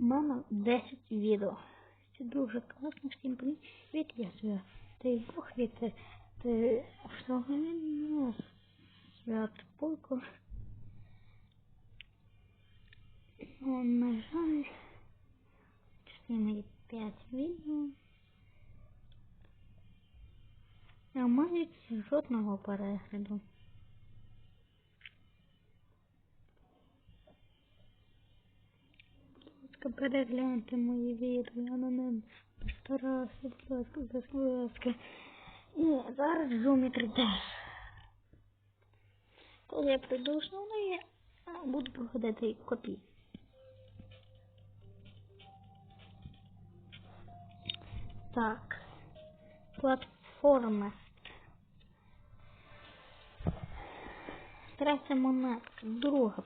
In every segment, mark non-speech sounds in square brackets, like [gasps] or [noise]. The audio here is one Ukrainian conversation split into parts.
У мене 10 відео. Це дуже класно. Всім привіт, я свят. Ти Бог від ти свят Пойко. Ну, на жаль, частина 5 відео. Мають жодного перегляду. Ласка, перегляньте мої відео, я на ним постарався, будь ласка, будь ласка. І зараз Жумітр теж. Коли я прийду основний, буду проходити копії. Так. Платформа. Третя монетка, друга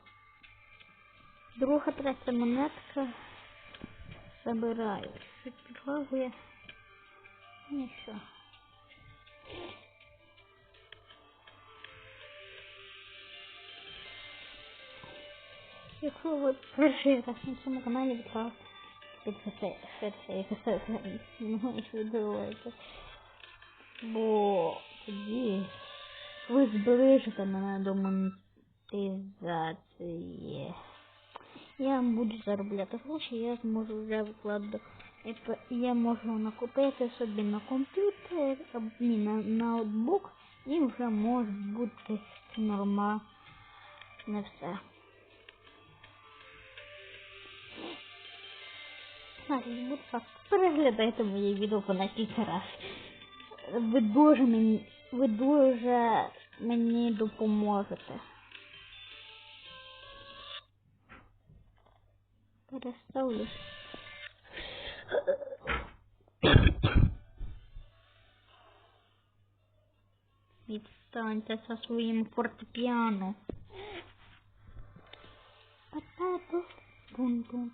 Друга третя монетка забираю. Чуть підлагує. Нічого. Якщо ви перший раз на цьому каналі відправ підписуйтесь, якщо ви дивуєте. Бо тоді ви збережете мене до монетизації я буду заробляти гроші, я зможу вже викладати. Я можу накупити собі на комп'ютер, ні, на ноутбук і вже може бути нормально все. Значить, будь ласка, переглядайте мої відео по кілька раз. Ви дуже мені, ви дуже мені допоможете. coração. Né? Distante sta suim fortepiano. Patato. Tá, tá, tá. Bum bum.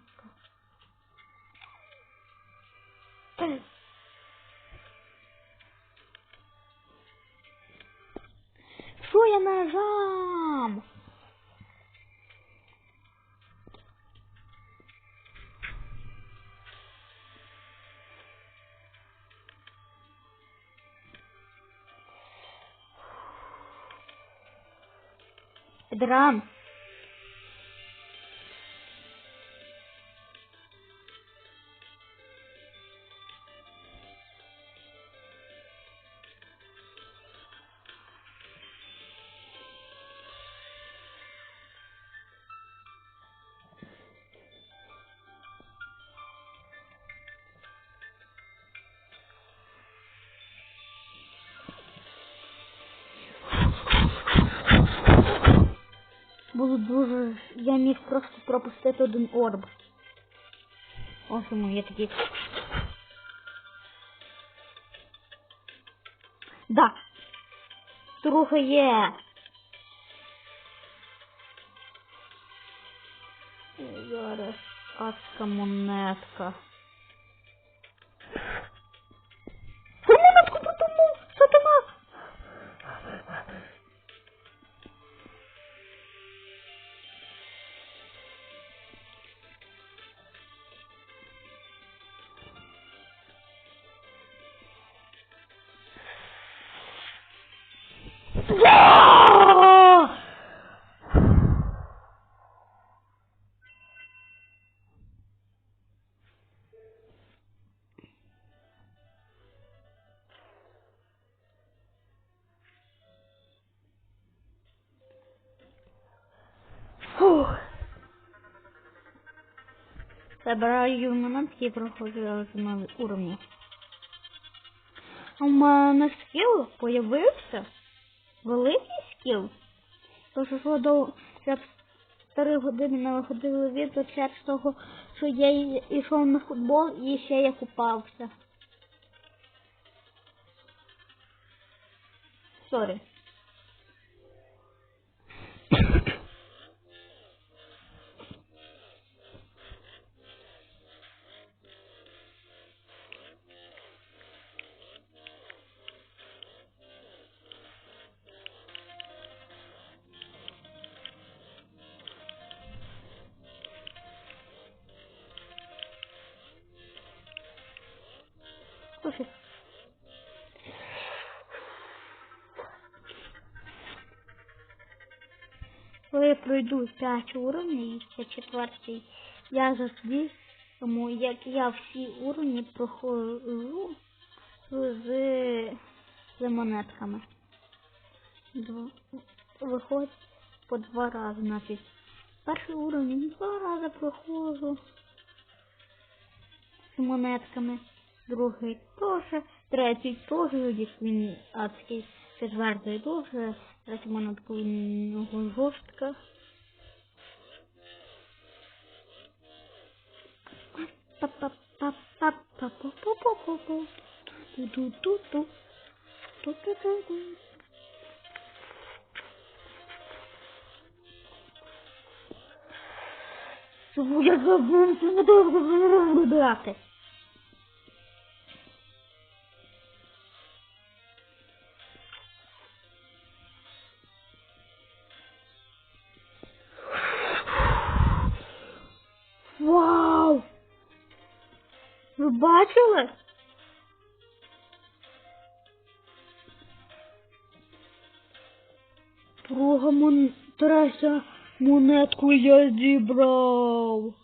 Драм. Було дуже... Я міг просто пропустити один орб. Ось йому є такі. Да. Трохи є. Зараз адська монетка. Фух. Собираю монетки и прохожу нові уровні. У мене скіл появився. Великий скіл. Тож що до 3 години не виходили від через того, що я йшов на футбол і ще я купався. Сорі. Коли я пройду 5 уровнів, і це четвертий, я завжди, тому як я всі уровні проходжу з, з монетками. Виходить по два рази навіть. Перший уровень два рази проходжу з монетками. Другий теж, третій погляд, він адський четвертий погляд, третій монетку він жорстка. Я забув, що буду брати. Бачили? Друга мон... третя монетку я зібрав.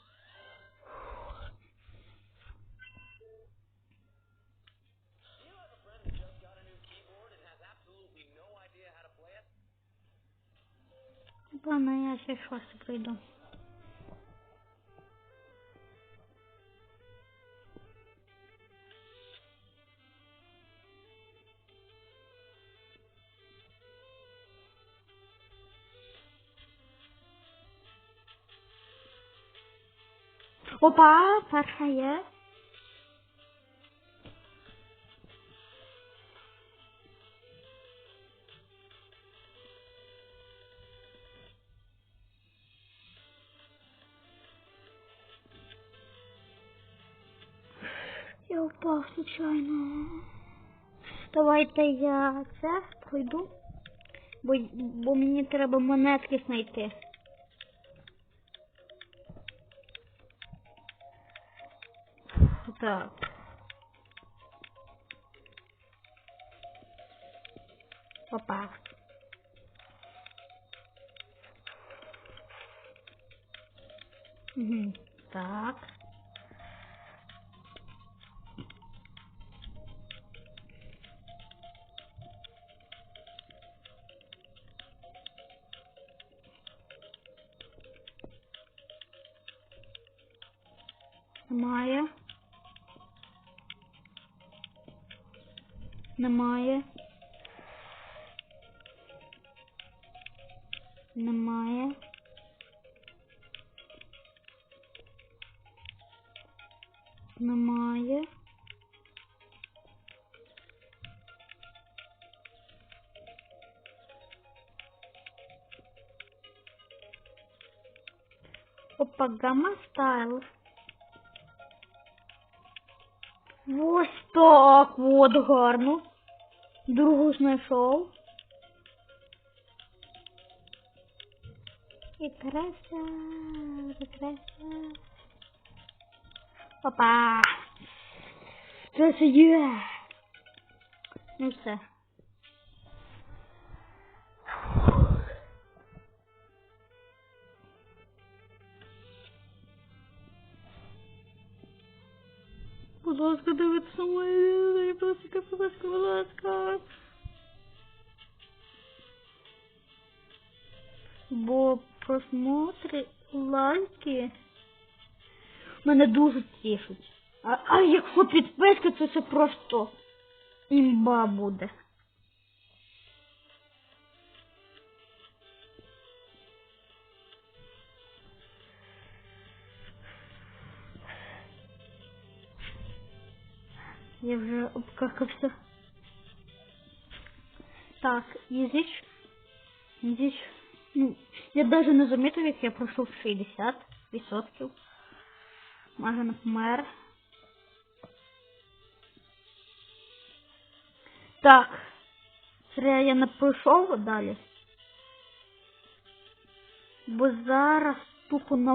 Ладно, я ще щось прийду. Опа, перша є. Я. Давайте я це пройду. Бо, бо мені треба монетки знайти. Так. Опа. Угу. Так. Немає. Немає. Немає. Опа, гамма стайл. Ось так от гарно. Другу знайшов. І краса, краса. Опа. Це це є. Ну все. Будь ласка, дивіться моє, ласка, будь ласка, будь ласка. Бо просмотри, лайки мене дуже тішуть. А, а якщо підписка, то це просто імба буде. обкакался. Так, и здесь... И здесь... Я даже на заметил, як я пройшов 60 відсотків. Може, не мэр. Так. Це я не пройшов далі. Бо зараз тупо на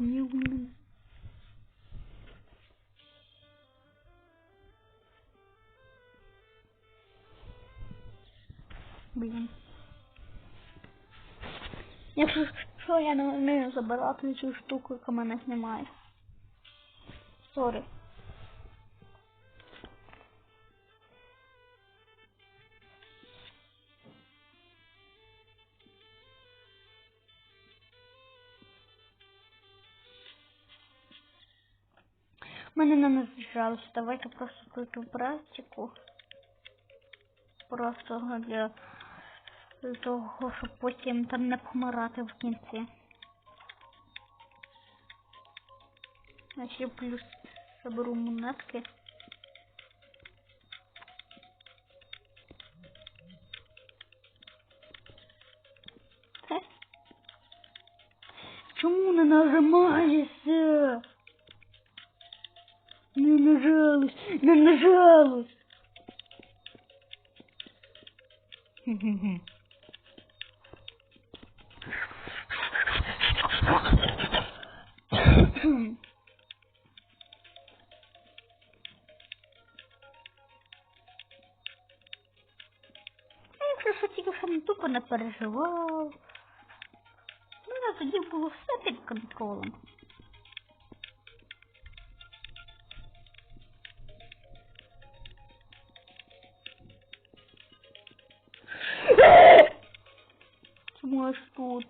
по милому. Блін. Якщо що я не забирати цю штуку, яка мене знімає. Сорі. Мене не назвичалося. Давайте просто тут практику. Просто для того, щоб потім там не помирати в кінці. Ще плюс заберу монетки. Не нажалось, не нажалось. Хе-хе-хе. Ну, Якщо що тільки що не тупо не переживав. Ну, а тоді було все під контролем. Чому аж тут?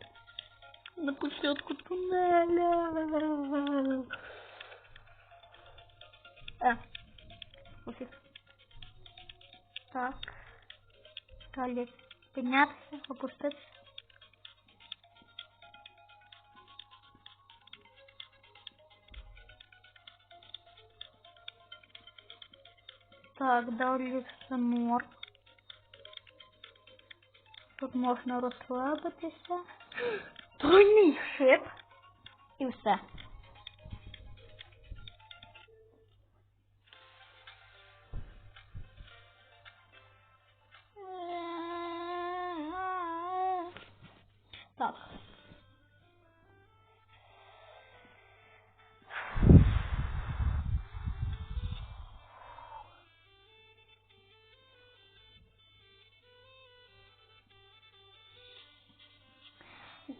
На початку тунеля. Е, пофіг. Так. Далі піднятися, опуститися. Так, далі самор. Тут можна розслабитися. [gasps] Тройний шип. І все.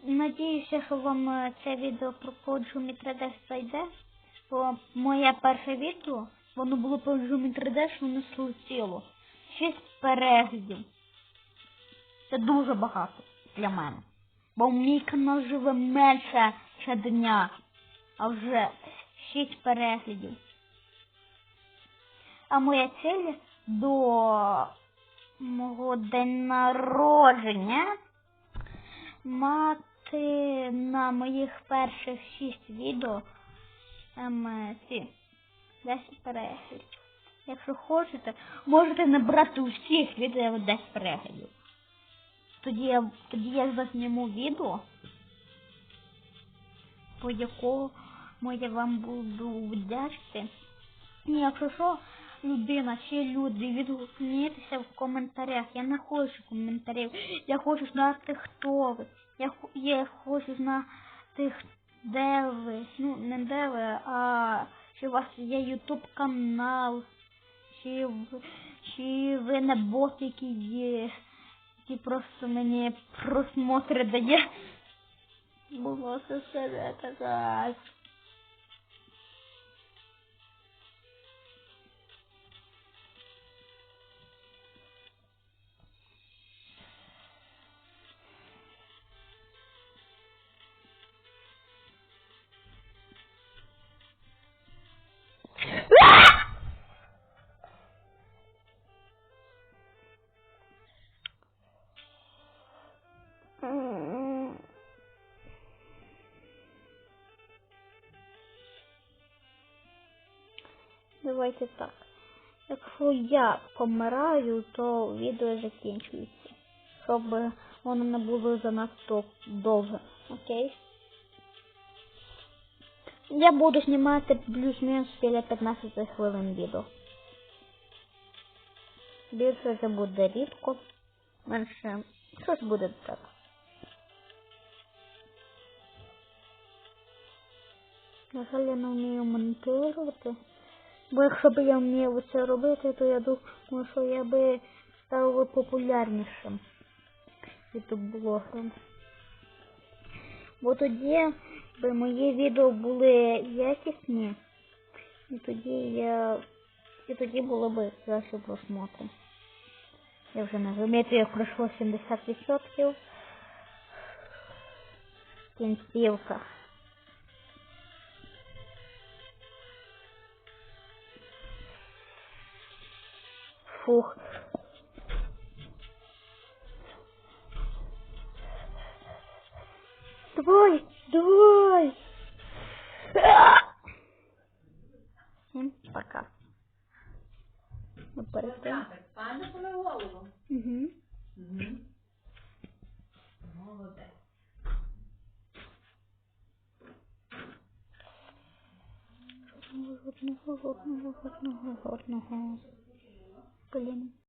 Надіюся, що вам е, це відео про Поджумі 3D зайде. Бо моє перше відео, воно було по Джумі 3D, що воно слетіло. Шість переглядів. Це дуже багато для мене. Бо мій канал живе менше щодня, а вже шість переглядів. А моя ціль до мого день народження мати на моїх перших шість відео ем, ці 10 переглядів. Якщо хочете, можете набрати у всіх відео 10 переглядів. Тоді я, тоді я зазніму відео, по якому я вам буду вдячити. І якщо що, людина, ще люди, відгукніться в коментарях. Я не хочу коментарів. Я хочу знати, хто ви. Я, я хочу знати, де ви. Ну, не де ви, а чи у вас є ютуб канал, чи, чи ви не бот, який є, який просто мені просмотри дає. Було все себе так. Давайте так. Якщо я помираю, то відео закінчується. Щоб воно не було занадто довго. Окей? Я буду знімати плюс-мінус біля 15 хвилин відео. Більше це буде рідко. Менше. Щось буде так. На жаль, я не вмію монтувати. Бо якщо б я вмів це робити, то я думаю, що я би став популярнішим. ютуб-блогером. Бо тоді би мої відео були якісні, і тоді я. І тоді було б краще просмотри. Я вже не замітив, як пройшло 70%. Кінцівка. Фух. Давай, давай. Всем пока. Ну. Так, пане коли голову. Угу. Угу. Молодець. Жодного, жодного, жодного, жодного, жодного. Блін.